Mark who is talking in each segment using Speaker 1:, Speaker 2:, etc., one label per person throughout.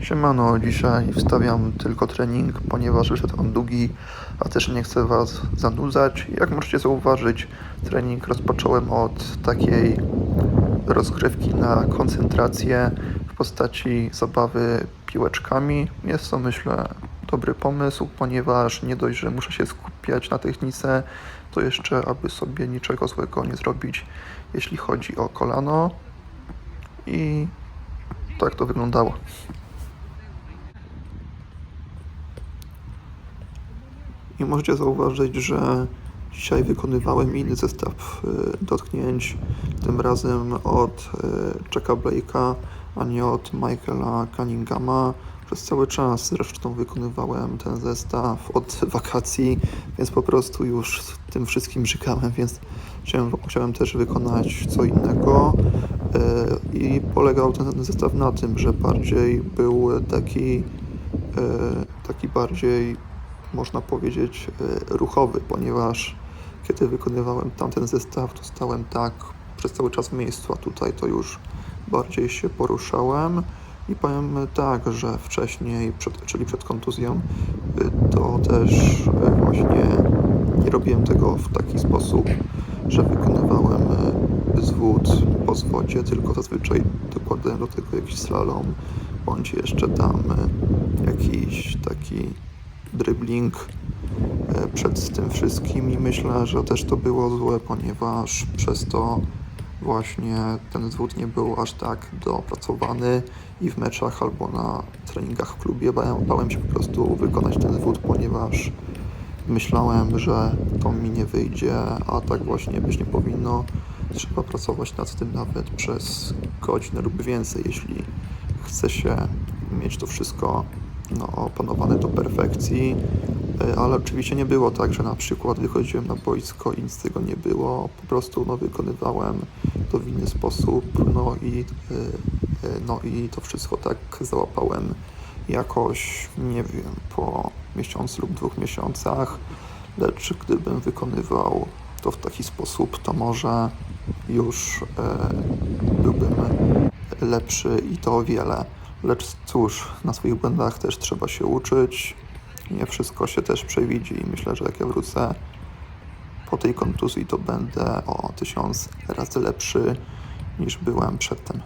Speaker 1: Siemano, dzisiaj wstawiam tylko trening, ponieważ wyszedł on długi, a też nie chcę Was zanudzać. Jak możecie zauważyć, trening rozpocząłem od takiej rozgrywki na koncentrację w postaci zabawy piłeczkami. Jest to myślę dobry pomysł, ponieważ nie dość, że muszę się skupiać na technice, to jeszcze aby sobie niczego złego nie zrobić, jeśli chodzi o kolano. I tak to wyglądało. I możecie zauważyć, że dzisiaj wykonywałem inny zestaw y, dotknięć, tym razem od y, Jacka Blake'a, a nie od Michaela Cunninghama. Przez cały czas zresztą wykonywałem ten zestaw od wakacji, więc po prostu już tym wszystkim żygałem, więc chciałem, chciałem też wykonać co innego. Y, I polegał ten zestaw na tym, że bardziej był taki, taki bardziej można powiedzieć, e, ruchowy, ponieważ kiedy wykonywałem tamten zestaw, to stałem tak przez cały czas w miejscu, a tutaj to już bardziej się poruszałem. I powiem tak, że wcześniej, przed, czyli przed kontuzją, y, to też y, właśnie nie robiłem tego w taki sposób, że wykonywałem zwód po zwodzie, tylko zazwyczaj dokładałem do tego jakiś slalom, bądź jeszcze tam jakiś taki dribbling e, przed tym wszystkim i myślę, że też to było złe, ponieważ przez to właśnie ten zwód nie był aż tak dopracowany i w meczach albo na treningach w klubie bałem, się po prostu wykonać ten zwód, ponieważ myślałem, że to mi nie wyjdzie, a tak właśnie być nie powinno. Trzeba pracować nad tym nawet przez godzinę lub więcej, jeśli chce się mieć to wszystko no, opanowane do perfekcji, E, ale oczywiście nie było tak, że na przykład wychodziłem na boisko i nic z tego nie było, po prostu no, wykonywałem to w inny sposób, no i, e, e, no i to wszystko tak załapałem jakoś, nie wiem, po miesiącu lub dwóch miesiącach, lecz gdybym wykonywał to w taki sposób, to może już byłbym lepszy i to o wiele. Lecz cóż, na swoich błędach też trzeba się uczyć. Nie wszystko się też przewidzi i myślę, że jak ja wrócę po tej kontuzji, to będę o tysiąc razy lepszy niż byłem przedtem.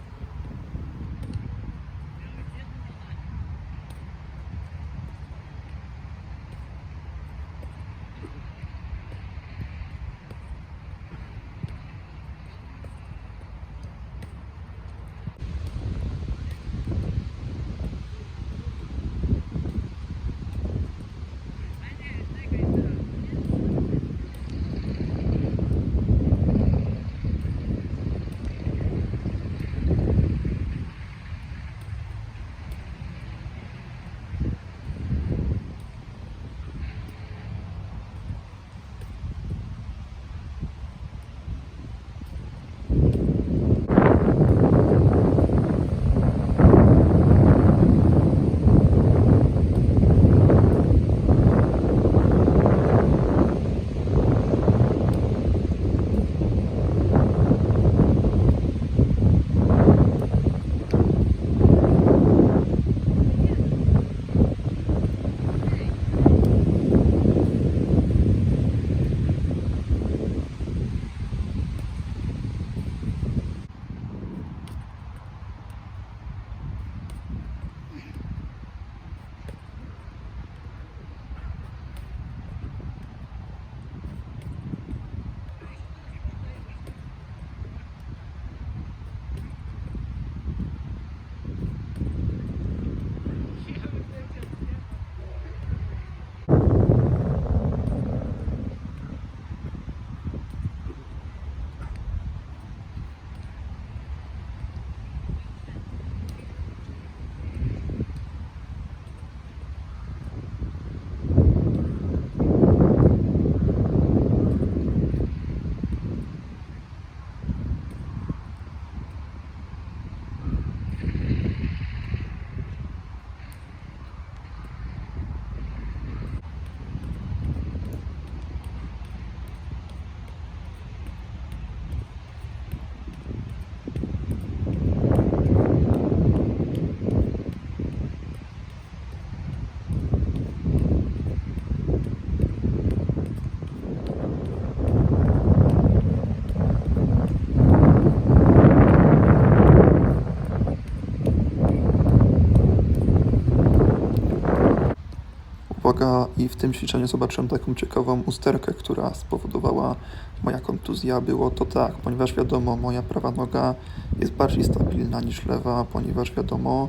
Speaker 1: I w tym ćwiczeniu zobaczyłem taką ciekawą usterkę, która spowodowała moja kontuzja. Było to tak, ponieważ wiadomo, moja prawa noga jest bardziej stabilna niż lewa, ponieważ wiadomo,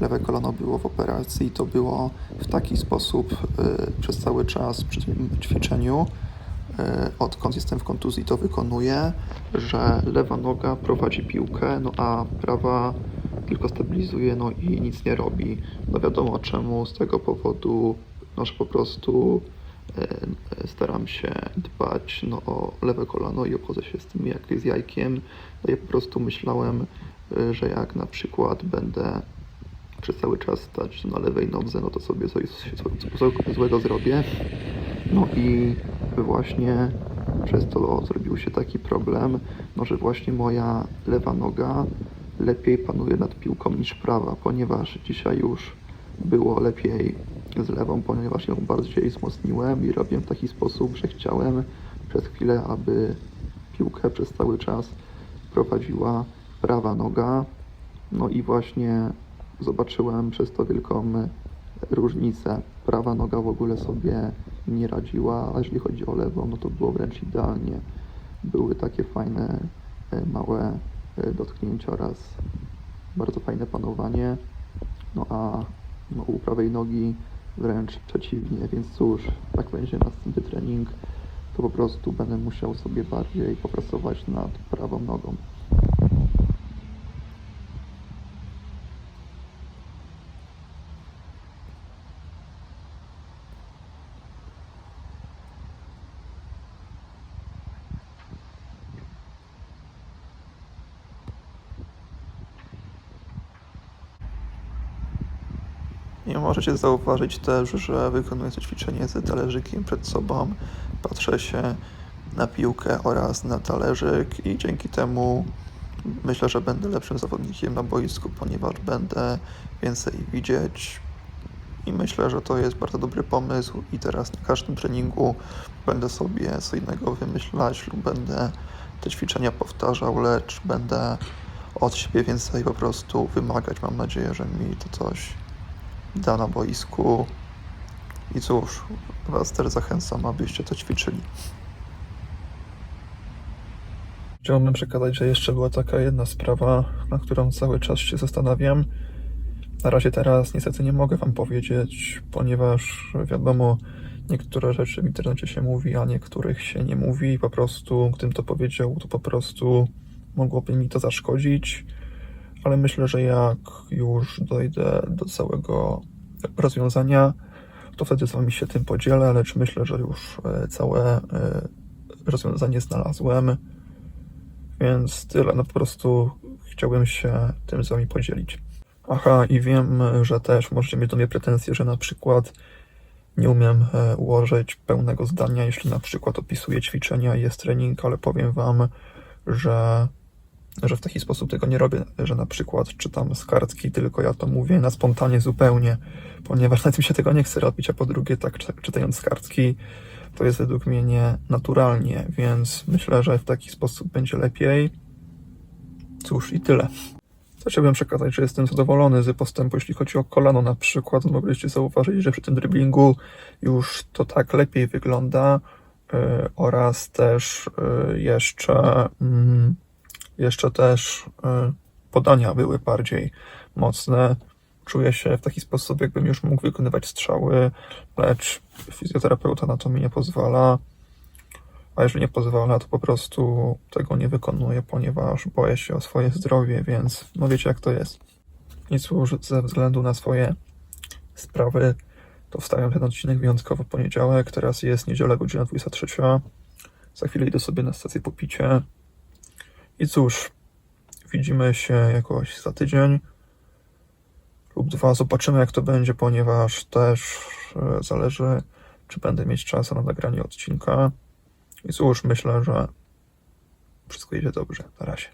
Speaker 1: lewe kolano było w operacji i to było w taki sposób y, przez cały czas przy tym ćwiczeniu, y, odkąd jestem w kontuzji to wykonuję, że lewa noga prowadzi piłkę, no a prawa tylko stabilizuje, no i nic nie robi. No wiadomo czemu, z tego powodu, no, że po prostu e, staram się dbać no, o lewe kolano i obchodzę się z tym jak z jajkiem. No i po prostu myślałem, e, że jak na przykład będę przez cały czas stać na lewej nodze, no to sobie coś złego- złego zrobię. No i właśnie przez to zrobił się taki problem, no że właśnie moja lewa noga lepiej panuje nad piłką niż prawa, ponieważ dzisiaj już było lepiej z lewą, ponieważ ją bardziej wzmocniłem i robię w taki sposób, że chciałem przez chwilę, aby piłkę przez cały czas prowadziła prawa noga. No i właśnie zobaczyłem przez to wielką różnicę. Prawa noga w ogóle sobie nie radziła, a jeżeli chodzi o lewą, no to było wręcz idealnie. Były takie fajne, e, małe e, dotknięcia oraz bardzo fajne panowanie. No a no, u prawej nogi wręcz przeciwnie, więc cóż, tak będzie następny trening, to po prostu będę musiał sobie bardziej popracować nad prawą nogą. I możecie zauważyć też, że wykonuję to ćwiczenie z talerzykiem przed sobą. Patrzę się na piłkę oraz na talerzyk i dzięki temu myślę, że będę lepszym zawodnikiem na boisku, ponieważ będę więcej widzieć. I myślę, że to jest bardzo dobry pomysł i teraz na każdym treningu będę sobie co innego wymyślać lub będę te ćwiczenia powtarzał, lecz będę od siebie więcej po prostu wymagać. Mam nadzieję, że mi to coś da na boisku. I cóż, Was też zachęcam, abyście to ćwiczyli. Chciałbym przekazać, że jeszcze była taka jedna sprawa, na którą cały czas się zastanawiam. Na razie teraz niestety nie mogę Wam powiedzieć, ponieważ wiadomo, niektóre rzeczy w internecie się mówi, a niektórych się nie mówi. Po prostu, gdybym to powiedział, to po prostu mogłoby mi to zaszkodzić ale myślę, że jak już dojdę do całego rozwiązania, to wtedy z Wami się tym podzielę, lecz myślę, że już e, całe e, rozwiązanie znalazłem. Więc tyle, no po prostu chciałbym się tym z Wami podzielić. Aha, i wiem, że też możecie mieć do mnie pretensje, że na przykład nie umiem e, ułożyć pełnego zdania, jeśli na przykład opisuję ćwiczenia i jest trening, ale powiem Wam, że że w taki sposób tego nie robię, że na przykład czytam z kartki, tylko ja to mówię na spontanie zupełnie, ponieważ na tym się tego nie chcę robić, a po drugie tak czy- czytając z kartki to jest według mnie nie naturalnie, więc myślę, że w taki sposób będzie lepiej. Cóż i tyle. Co chciałbym przekazać, że jestem zadowolony z postępu, jeśli chodzi o kolano na przykład. Mogliście zauważyć, że przy tym driblingu już to tak lepiej wygląda yy, oraz też yy, jeszcze mm, jeszcze też y, podania były bardziej mocne. Czuję się w taki sposób, jakbym już mógł wykonywać strzały, lecz fizjoterapeuta na to mi nie pozwala. A jeżeli nie pozwala, to po prostu tego nie wykonuję, ponieważ boję się o swoje zdrowie, więc no wiecie jak to jest. I cóż, ze względu na swoje sprawy, to wstawiam ten odcinek wyjątkowo poniedziałek. Teraz jest niedziela, godzina 23. Za chwilę idę sobie na stację po picie. I cóż, widzimy się jakoś za tydzień lub dwa. Zobaczymy, jak to będzie, ponieważ też e, zależy, czy będę mieć czas na nagranie odcinka. I cóż, myślę, że wszystko idzie dobrze. Na razie.